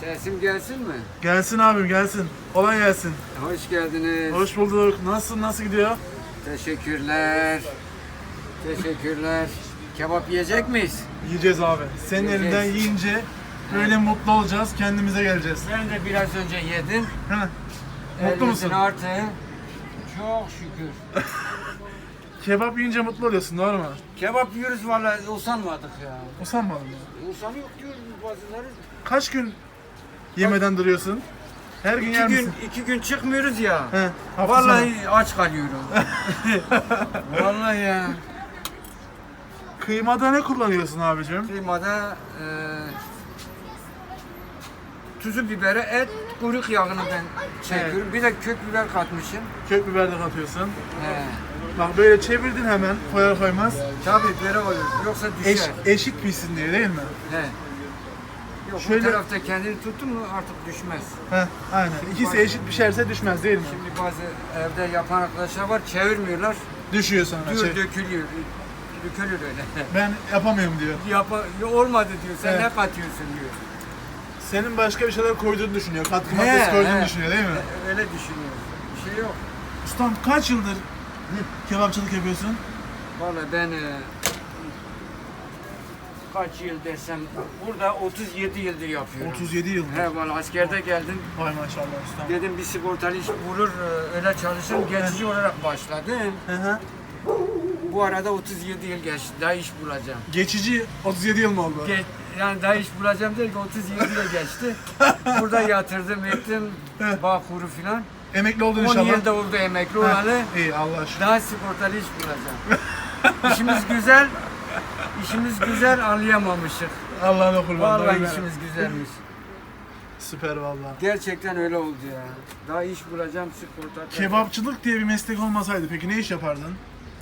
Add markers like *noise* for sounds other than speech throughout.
Sesim gelsin mi? Gelsin abim gelsin. Kolay gelsin. Hoş geldiniz. Hoş bulduk. Nasılsın? Nasıl gidiyor? Teşekkürler. Teşekkürler. Kebap yiyecek miyiz? Yiyeceğiz abi. Senin Yiyeceğiz. elinden yiyince böyle mutlu olacağız. Kendimize geleceğiz. Ben de biraz önce yedim. Heh. Mutlu Elinizin musun? artı. Çok şükür. *laughs* Kebap yiyince mutlu oluyorsun doğru mu? Kebap yiyoruz vallahi usanmadık ya. Usanmadın mı? Usanıyor diyoruz bazıları. Kaç gün yemeden duruyorsun? Her gün İki yer gün, misin? iki gün çıkmıyoruz ya. He, hafta. Vallahi aç kalıyorum. *laughs* vallahi ya. Kıymada ne kullanıyorsun abicim? Kıymada e, tuzu biberi, et, kuyruk yağını ben çekiyorum. Bir de kök biber katmışım. Kök biber de katıyorsun. He. Bak böyle çevirdin hemen koyar koymaz. Tabii böyle olur. Yoksa düşer. Eş, eşit pişsin diye değil mi? He. Yok Şöyle- bu tarafta kendini tuttun mu artık düşmez. Heh, aynen. İkisi eşit pişerse düşmez değil mi? Şimdi bazı evde yapan arkadaşlar var çevirmiyorlar. Düşüyor sonra. Diyor Şey, dökülüyor. Dökülür öyle. *laughs* ben yapamıyorum diyor. Yapa, olmadı diyor. Sen Evet. ne katıyorsun diyor. Senin başka bir şeyler koyduğunu düşünüyor. Katkı maddesi koyduğunu he. düşünüyor değil mi? Öyle düşünüyor. Bir şey yok. Ustam kaç yıldır kebapçılık yapıyorsun? Vallahi ben e, kaç yıl desem burada 37 yıldır yapıyorum. 37 yıl. He vallahi askerde geldim. Vay maşallah ustam. Dedim bir sigortalı iş bulur e, öyle çalışırım. Geçici olarak başladım. Hı hı. Bu arada 37 yıl geçti. Daha iş bulacağım. Geçici 37 yıl mı oldu? Ge- yani daha iş bulacağım değil ki 37 yıl geçti. *laughs* Burada yatırdım ettim. Bağ kuru filan. Emekli oldun 10 inşallah. yılda oldu emekli olalı. İyi Allah aşkına. Daha sigortalı iş bulacağım. işimiz güzel. İşimiz güzel anlayamamışık. Allah'ına kurban. Vallahi işimiz güzelmiş. Süper valla. Gerçekten öyle oldu ya. Daha iş bulacağım sigorta. Kebapçılık diye bir meslek olmasaydı peki ne iş yapardın?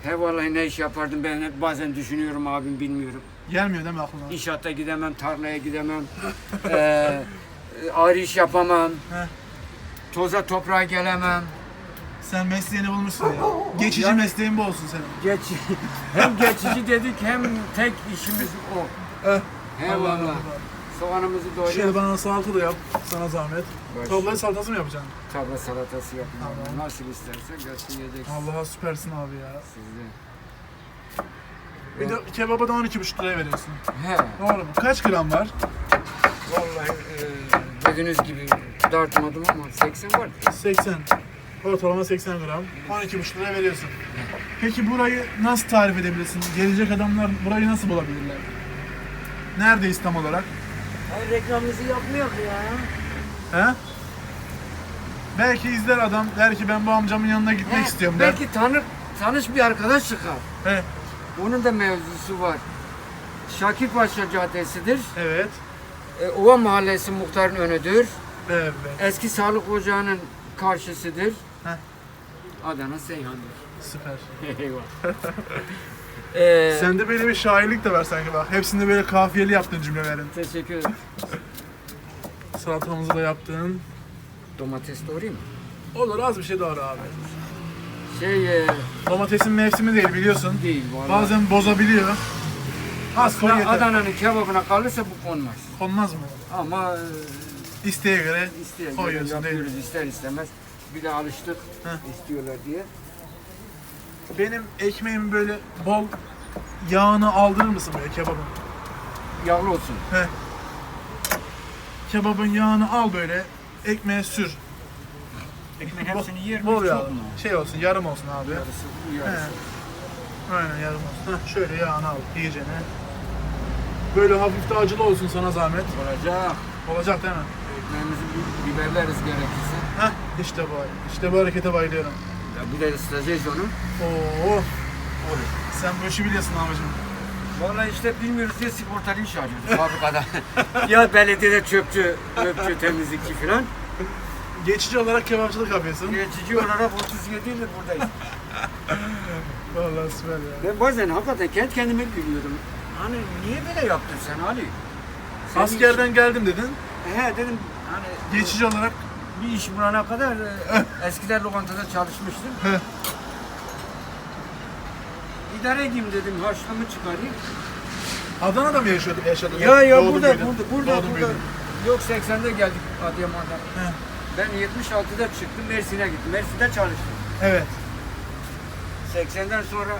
He vallahi ne iş yapardım ben hep bazen düşünüyorum abim bilmiyorum. Gelmiyor değil mi aklına? İnşaatta gidemem, tarlaya gidemem. *laughs* Eee ağır iş yapamam. Heh. Toza toprağa gelemem. Sen mesleğini bulmuşsun ya. Geçici Yani- mesleğin bu olsun senin. Geç, hem geçici dedik hem tek işimiz o. Eh, kurban. Soğanımızı Şöyle doğruyoruz. bana salata da yap. Sana zahmet. Baş. Tavukları salatası mı yapacaksın? Tabla salatası yapın. Tamam. Nasıl istersen götüreceksin Allah'a süpersin abi ya. sizi. Bir de kebaba da 12,5 liraya veriyorsun. He. Doğru mu? Kaç gram var? Vallahi e, dediğiniz gibi dartmadım ama 80 var. 80. Ortalama 80 gram. 12,5 liraya veriyorsun. Peki burayı nasıl tarif edebilirsin? Gelecek adamlar burayı nasıl bulabilirler? Neredeyiz tam olarak? Ay reklamımızı yapmıyor ya. He? Belki izler adam der ki ben bu amcamın yanına gitmek He, istiyorum der. Belki tanır, tanış bir arkadaş çıkar. He. Onun da mevzusu var. Şakirpaşa Caddesi'dir. Evet. E, Ova Mahallesi muhtarın önüdür. Evet. Eski sağlık ocağının karşısıdır. Heh. Adana Seyhan'dır. Süper. Eyvah. *laughs* Ee, Sende böyle bir şairlik de var sanki bak. Hepsinde böyle kafiyeli yaptığın cümlelerin. Teşekkür ederim. Salatamızı da yaptın. Domates doğrayayım mı? Olur az bir şey doğru abi. Şey e, Domatesin mevsimi değil biliyorsun. değil vallahi. Bazen bozabiliyor. Az koy yeter. Adana'nın kebabına kalırsa bu konmaz. Konmaz mı? Ama e, İsteğe göre isteyen Koyuyorsun, değil mi? ister istemez. Bir de alıştık Heh. istiyorlar diye. benim ekmeğimi böyle bol yağını aldırır mısın böyle kebabın? Yağlı olsun. He. Kebabın yağını al böyle ekmeğe sür. Ekmek hepsini yer mi? Bol Çok yağlı. mu? Şey olsun yarım olsun abi. Yarısı, bu He. yarısı. Aynen yarım olsun. Heh, şöyle yağını al iyicene. Böyle hafif de acılı olsun sana zahmet. Olacak. Olacak değil mi? Ekmeğimizi bi- biberleriz gerekirse. İşte bu. İşte bu harekete bayılıyorum. Ya bir de ısıtacağız onu. Oo. Sen bu işi biliyorsun abicim. Vallahi işte bilmiyoruz diye sigortalı iş arıyoruz fabrikada. *laughs* ya belediyede çöpçü, çöpçü, temizlikçi falan. Geçici olarak kebapçılık yapıyorsun. Geçici olarak 37 yıldır buradayız. *laughs* Vallahi süper ya. Ben bazen hakikaten kendi kendime gülüyorum. Hani niye böyle yaptın sen Ali? Senin Askerden geldim dedin. He dedim hani Geçici olarak bir iş bulana kadar e, eskiden lokantada çalışmıştım. İdare edeyim dedim, harçlığımı çıkarayım. Adana'da mı yaşıyordun? yaşadın? Ya ya Doğdun burada, büyüdün. burada, burada, Doğdun burada. büyüdün. Yok 80'de geldik Adıyaman'dan. He. Ben 76'da çıktım Mersin'e gittim. Mersin'de çalıştım. Evet. 80'den sonra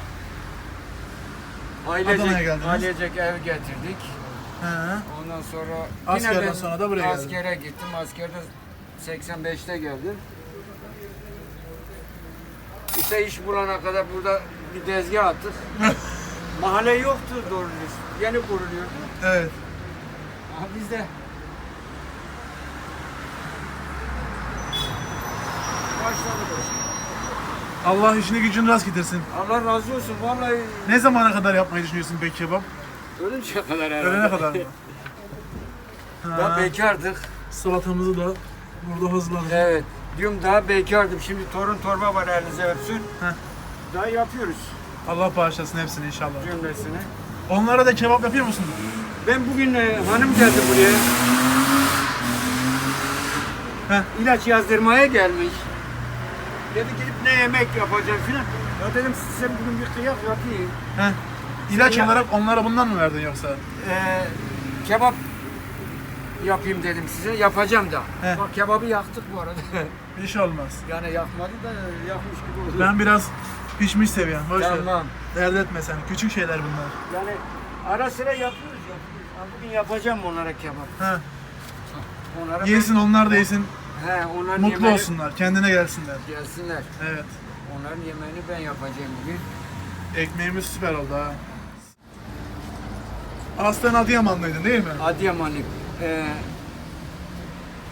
Adana'ya ailecek, geldiniz. ailecek ev getirdik. He. Ondan sonra Askerden sonra da buraya geldin. Askere gittim. Askerde 85'te geldim. İşte iş bulana kadar burada bir tezgah attık. *laughs* Mahalle yoktu doğru düzgün. Yeni kuruluyordu. Evet. Aha biz de başladık. Allah işini gücünü rast getirsin. Allah razı olsun. Vallahi Ne zamana kadar yapmayı düşünüyorsun peki kebap? ölünceye kadar herhalde. Ölene kadar mı? Ha, bekardık. salatamızı da burada hazırladık. Evet. Diyorum daha bekardım. Şimdi torun torba var elinize öpsün. Heh. Daha yapıyoruz Allah bağışlasın hepsini inşallah. cümlesini. Onlara da kebap yapıyor musun? Ben bugün e, hanım geldi buraya. Heh. İlaç yazdırmaya gelmiş. Dedi gidip ne yemek yapacağım filan. Ya dedim size bugün bir kıyak yapayım. Heh. İlaç Sen ya- olarak onlara bundan mı verdin yoksa? Ee, kebap yapayım dedim size. Yapacağım da. Heh. Bak kebabı yaktık bu arada. *laughs* Hiç olmaz. yani yakmadı da yakmış gibi oldu. Ben biraz pişmiş seviyorum. Boş ver. Tamam. Dert etme sen. Küçük şeyler bunlar. Yani ara sıra yapıyoruz yapıyoruz. Ha, Bugün yapacağım onlara kebap. Ha. Onlara Yesin onlar da yesin. Ben, he, onların Mutlu yemeğini- olsunlar. Kendine gelsinler. Gelsinler. Evet. Onların yemeğini ben yapacağım bugün. Ekmeğimiz süper oldu ha. Aslen Adıyamanlıydın değil mi? Adıyamanlı. Ee,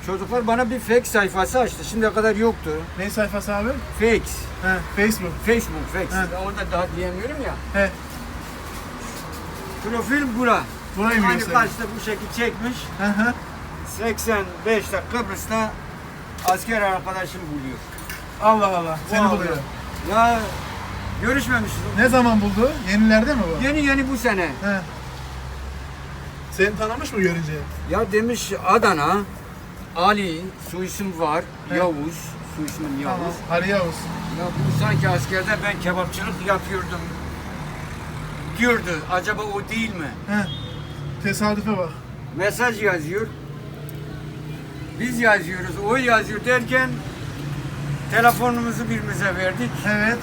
çocuklar bana bir fake sayfası açtı. Şimdiye kadar yoktu. Ne sayfası abi? Fake. He, Facebook. Facebook, fake. He. Orada daha diyemiyorum ya. He. Profil bura. Burayı mı Aynı gösteriyor? karşıda bu şekil çekmiş. Hı hı. 85'te Kıbrıs'ta asker arkadaşım buluyor. Allah Allah. Seni Vallahi. buluyor. Ya görüşmemişiz. Ne zaman buldu? Yenilerde mi bu? Yeni yeni bu sene. He. Seni tanımış mı görünce? Ya demiş Adana, Ali, su isim var, He. Yavuz, su ismim Yavuz. Tamam. Ali Yavuz. Ya bu sanki askerde ben kebapçılık yapıyordum. Diyordu. Acaba o değil mi? He. Tesadüfe bak. Mesaj yazıyor. Biz yazıyoruz, o yazıyor derken telefonumuzu birbirimize verdik. Evet.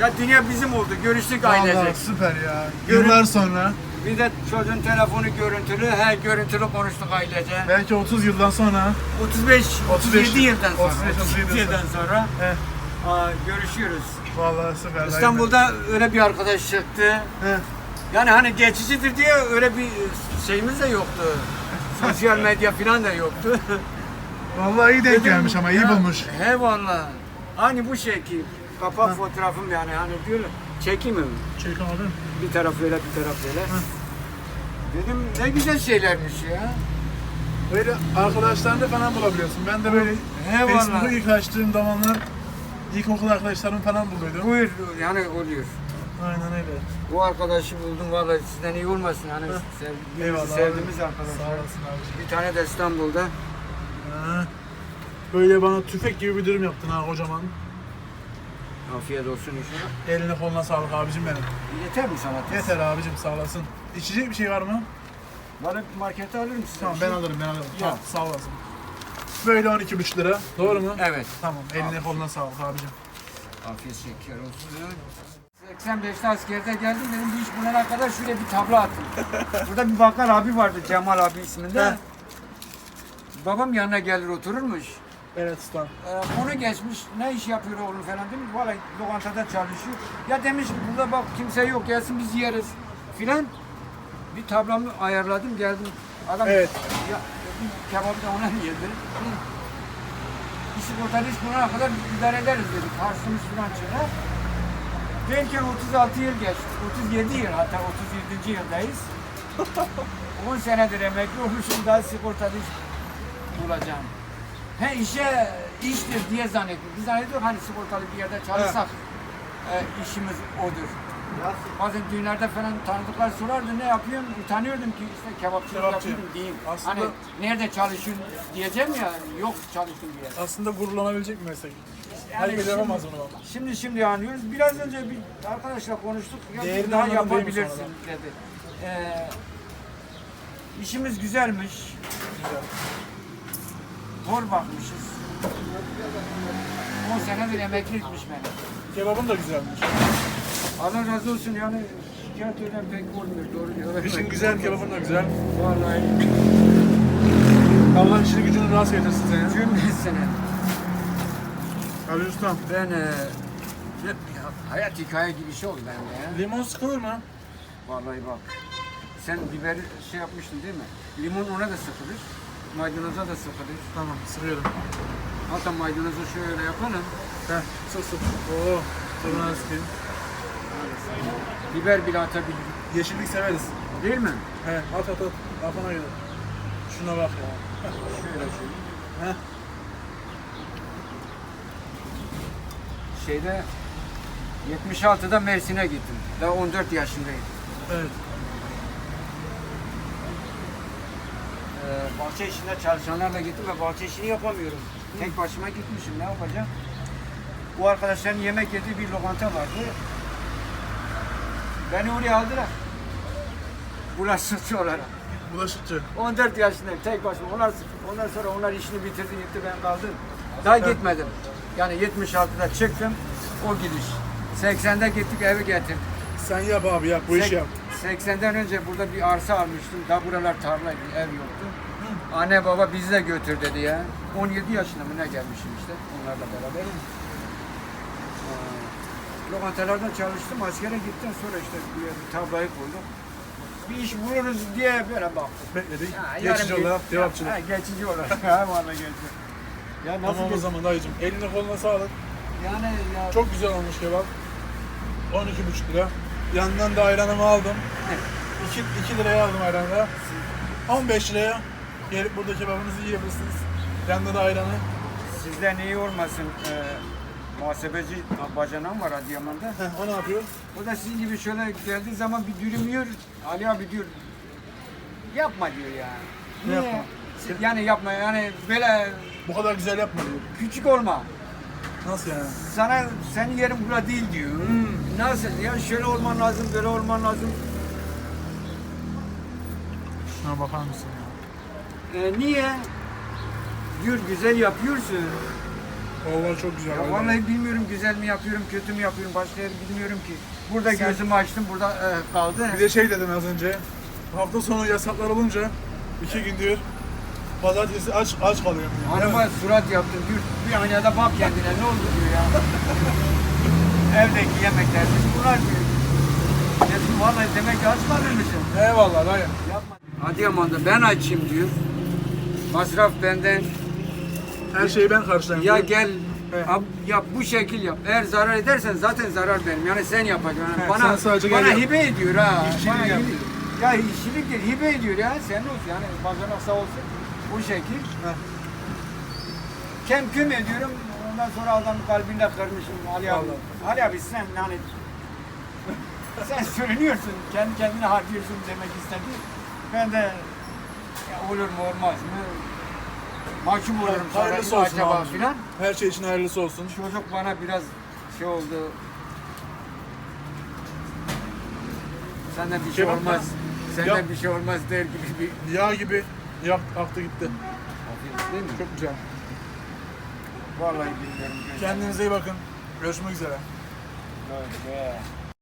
Ya dünya bizim oldu. Görüştük Vallahi ailecek. süper ya. Görün- Yıllar sonra. Bir de çocuğun telefonu görüntülü. Her görüntülü konuştuk ailece. Belki 30 yıldan sonra. 35, 35 37 yıldan sonra. 35, 37 yıldan sonra aa, görüşüyoruz. Vallahi süper. İstanbul'da öyle bir arkadaş çıktı. He. Yani hani geçicidir diye öyle bir şeyimiz de yoktu. *laughs* Sosyal medya falan da yoktu. Vallahi iyi denk Dedim, gelmiş ama iyi ya, bulmuş. He valla. Hani bu şekil. Kapak fotoğrafım yani hani diyorlar. Çekeyim mi? Çek abi. Bir taraf böyle bir taraf böyle. Dedim ne güzel şeylermiş ya. Böyle arkadaşlarını falan bulabiliyorsun. Ben de böyle He Facebook'u ilk açtığım zamanlar ilkokul arkadaşlarım falan buluyordu. Buyur yani oluyor. Aynen öyle. Bu arkadaşı buldum vallahi sizden iyi olmasın yani sev, birbirimizi Eyvallah sevdiğimiz abi. arkadaşlar. Sağ olasın abiciğim. Bir tane de İstanbul'da. Ha. Böyle bana tüfek gibi bir dürüm yaptın ha kocaman. Afiyet olsun inşallah. Eline koluna sağlık abicim benim. Yeter mi sana? Yeter abicim sağ olasın. İçecek bir şey var mı? Bir markete alır mısın? Tamam ben alırım ben alırım. Ya. Tamam sağ olasın. Böyle 12,5 lira. Doğru mu? Evet. Tamam eline koluna sağlık abicim. Afiyet şeker olsun. 85'te askerde geldim dedim bu iş bulana kadar şuraya bir tablo attım. *laughs* Burada bir bakkal abi vardı Cemal abi isminde. Babam yanına gelir otururmuş. Evet usta. Ee, onu geçmiş ne iş yapıyor oğlum falan demiş. Valla lokantada çalışıyor. Ya demiş burada bak kimse yok gelsin biz yeriz filan. Bir tablomu ayarladım geldim. Adam Evet. ya, dedim, kebabı da ona yedir. Bir sigortalı iş bulana kadar idare ederiz dedik. Harçlığımız falan çıkar. Derken 36 yıl geçti. 37 yıl hatta 37. yıldayız. *laughs* 10 senedir emekli olmuşum daha sigortalı iş bulacağım. He işe iştir diye zannettim. Biz zannediyoruz hani sigortalı bir yerde çalışsak e, işimiz odur. Bazen düğünlerde falan tanıdıklar sorardı ne yapıyorsun? Utanıyordum ki işte kebapçılık Kebapçı. yapıyorum diyeyim. Aslında- Hani nerede çalışıyorsun diyeceğim ya yok çalıştım diye. Aslında gururlanabilecek bir meslek. Herkes yapamaz onu ama. Şimdi şimdi anlıyoruz. Biraz önce bir arkadaşla konuştuk. Ya Değerini daha anladın değil mi yapabilirsin sonradan? dedi. Ee, işimiz güzelmiş. güzel. Hor bakmışız. 10 senedir emekli etmiş beni. Kebabın da güzelmiş. Allah razı olsun yani şikayet eden pek olmuyor doğru diyor. İşin güzel, kebabın da güzel. Vallahi Allah işini gücünü rast getirsin seni. cümlesine. Ali Ustam. Ben e, hep ya, hayat hikaye gibi şey oldu bende ya. Limon sıkılır mı? Vallahi bak. Sen biber şey yapmıştın değil mi? Limon ona da sıkılır. Maydanoza da sıkılır. Tamam, sıkıyorum. Hatta maydanozu şöyle yapalım. Heh, sık sık. Oo, tadına sıkayım. Biber bile atabilir. Yeşillik severiz. Değil mi? He, at at at. Kafana göre. Şuna bak ya. Şöyle şöyle. Heh. Şeyde 76'da Mersin'e gittim. Daha 14 yaşındaydım. Evet. Ee, bahçe işinde çalışanlarla gittim ve bahçe işini yapamıyorum. Tek başıma gitmişim ne yapacağım? Bu arkadaşların yemek yediği bir lokanta vardı. Beni oraya aldılar. Bulaşıkçı olarak. Bulaşıkçı. 14 yaşındayım tek başıma. Onlar, ondan sonra onlar işini bitirdi gitti ben kaldım. Daha gitmedim. Yani 76'da çıktım o gidiş. 80'de gittik evi getirdik. Sen yap abi yap, bu işi yap. 80'den önce burada bir arsa almıştım. Daha buralar tarlaydı, ev yoktu. Anne baba bizi de götür dedi ya. 17 yaşında mı ne gelmişim işte onlarla beraber. Aa, Lokantalarda çalıştım, askere gittim sonra işte buraya bir tablayı koydum. Bir iş buluruz diye böyle baktık. Bekledik. Ha, Geçici yarın bir- olarak cevapçılık. Ha, geçici olarak. *laughs* ha vallahi geçici. Ya nasıl Tamam o geç- zaman dayıcım. Eline koluna sağlık. Yani ya Çok güzel olmuş kebap. 12,5 lira. Yanından da ayranımı aldım. 2, 2 liraya aldım ayranı da. 15 liraya gelip burada kebabınızı yiyebilirsiniz. Yanında da ayranı. sizden iyi olmasın. Ee, muhasebeci bacanam var Adıyaman'da. Heh, o ne yapıyor? O da sizin gibi şöyle geldiği zaman bir dürüm yiyor. Ali abi diyor. Yapma diyor ya. Ne Niye? yapma? Yani yapma yani böyle Bu kadar güzel yapma diyor. küçük olma. Nasıl yani? Sana senin yerin burada değil diyor. Nasıl ya şöyle olman lazım böyle olman lazım. Şuna bakar mısın ya? E, niye? Diyor güzel yapıyorsun. Vallahi çok güzel. Ya vallahi bilmiyorum güzel mi yapıyorum kötü mü yapıyorum başka yer bilmiyorum ki. Burada Sen- gözümü açtım burada e, kaldı. Bir de şey dedim az önce. Hafta sonu yasaklar olunca iki gün diyor. Pazartesi aç aç kalıyorum. diyor. Hanıma surat yaptım diyor. Bir aynada bak kendine ne oldu diyor ya. *laughs* Evdeki yemekler biz bunlar diyor. Dedim vallahi demek ki aç kalırmışım. Eyvallah dayı. Yapma. Adıyaman'da ben açayım diyor. Masraf benden. Her şeyi ben karşılayayım. Ya gel Evet. ab, yap bu şekil yap. Eğer zarar edersen zaten zarar benim. Yani sen yapacaksın. Yani He, bana sen sadece gel bana yap. hibe ediyor ha. İşçiliğini Bana yap. hibe- Ya işçilik değil, hibe ediyor ya. Sen olsun yani bacanak sağ olsun. Bu şekil. Heh. Kem küm ediyorum. Ondan sonra adamın kalbinde kırmışım Ali abi. Ali abi sen yani sen sürünüyorsun. Kendi kendine harcıyorsun demek istedi. Ben de ya olur mu olmaz mı? Mahcup olurum sonra Hayırlısı olsun acaba abicim. filan. Her şey için hayırlısı olsun. Çocuk bana biraz şey oldu. Senden bir şey Kebap olmaz. Senden Yap. bir şey olmaz der gibi bir Yağ gibi yak, aktı gitti. değil mi? Çok güzel. Vallahi bilmiyorum. Kendinize iyi bakın. Görüşmek üzere. Evet, be.